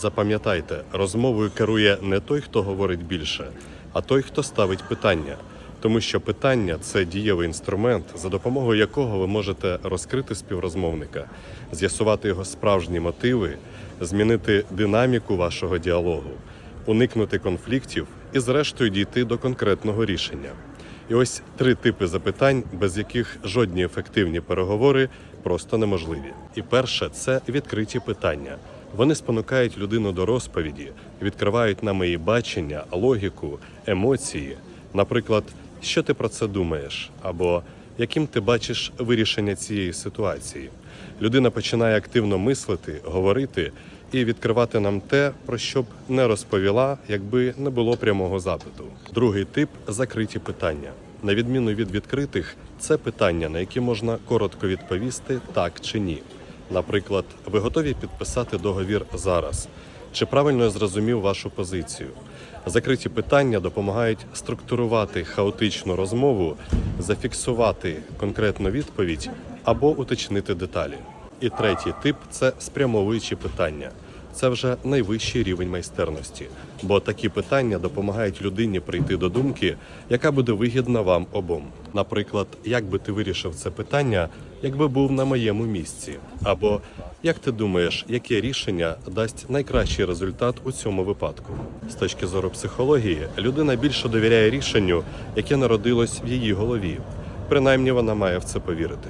Запам'ятайте, розмовою керує не той, хто говорить більше, а той, хто ставить питання. Тому що питання це дієвий інструмент, за допомогою якого ви можете розкрити співрозмовника, з'ясувати його справжні мотиви, змінити динаміку вашого діалогу, уникнути конфліктів і, зрештою, дійти до конкретного рішення. І ось три типи запитань, без яких жодні ефективні переговори просто неможливі. І перше це відкриті питання. Вони спонукають людину до розповіді, відкривають нам її бачення, логіку, емоції. Наприклад, що ти про це думаєш, або яким ти бачиш вирішення цієї ситуації. Людина починає активно мислити, говорити і відкривати нам те, про що б не розповіла, якби не було прямого запиту. Другий тип закриті питання. На відміну від відкритих, це питання, на які можна коротко відповісти так чи ні. Наприклад, ви готові підписати договір зараз? Чи правильно я зрозумів вашу позицію? Закриті питання допомагають структурувати хаотичну розмову, зафіксувати конкретну відповідь або уточнити деталі. І третій тип це спрямовуючі питання. Це вже найвищий рівень майстерності, бо такі питання допомагають людині прийти до думки, яка буде вигідна вам обом. Наприклад, як би ти вирішив це питання, якби був на моєму місці, або як ти думаєш, яке рішення дасть найкращий результат у цьому випадку? З точки зору психології, людина більше довіряє рішенню, яке народилось в її голові. Принаймні вона має в це повірити.